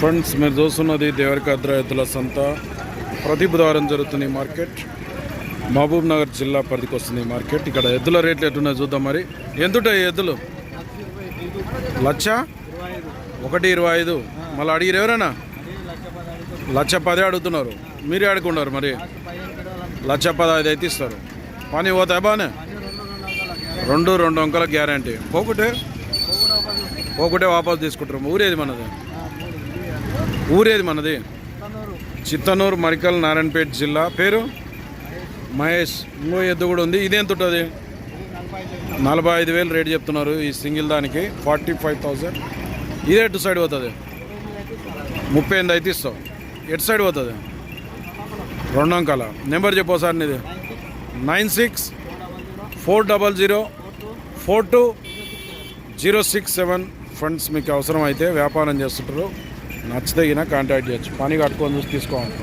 Friends మీరు చూస్తున్నది దేవరికాద్ర ఎద్దుల సంత. ప్రతి బుధవారం జరుగుతుంది ఈ మార్కెట్ మహబూబ్ నగర్ జిల్లా పరిధికి వస్తుంది ఈ మార్కెట్. ఇక్కడ ఎద్దుల రేట్లు ఎట్టున్నాయి చూద్దాం మరి. ఎంతుంటాయి ఎద్దులు? లక్ష? ఒకటి ఇరవై ఐదు. మళ్ళీ అడిగిరు ఎవరైనా? లక్ష పదే అడుగుతున్నారు. మీరే అడుగుతున్నారు మరి. లక్ష పదహైదు అయితే ఇస్తారు. పని పోతాయి బాగానే రెండు రెండు అంకల గ్యారంటీ. పోకుంటే? పోకుంటే వాపస్ తీసుకుంటారు. ఊరేది మనది. ఊరేది మనది. చిత్తనూరు మరికల్ నారాయణపేట జిల్లా. పేరు? మహేష్. ఇంకో ఎద్దు కూడా ఉంది. ఇది ఎంత ఉంటుంది? నలభై ఐదు వేలు రేట్ చెప్తున్నారు ఈ సింగిల్ దానికి. Forty five thousand. ఇదే ఎటు సైడ్ పోతుంది? ముప్పై ఎనిమిది అయితే ఇస్తావు. ఎటు సైడ్ పోతుంది? రెండు అంకాల నెంబర్ చెప్పు సార్ నీది. Nine six four double zero four two zero six seven. Friends మీకు అవసరం అయితే వ్యాపారం చేస్తుంటారు. నచ్చితే అయినా కాంటాక్ట్ చేయొచ్చు. పని కట్టుకొని చూసి తీసుకోవాలి.